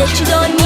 that you don't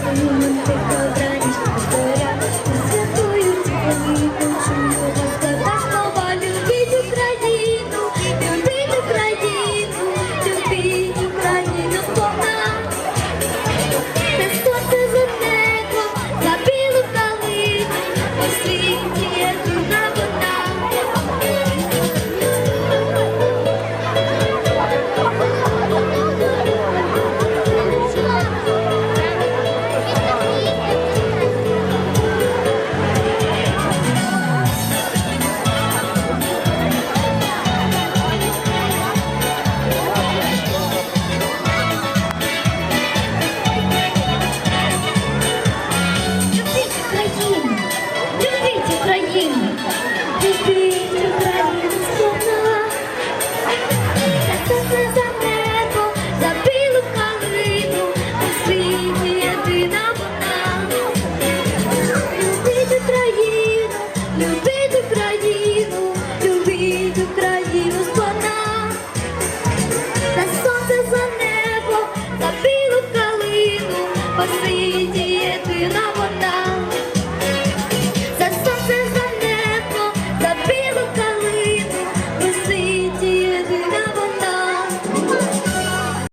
Thank you.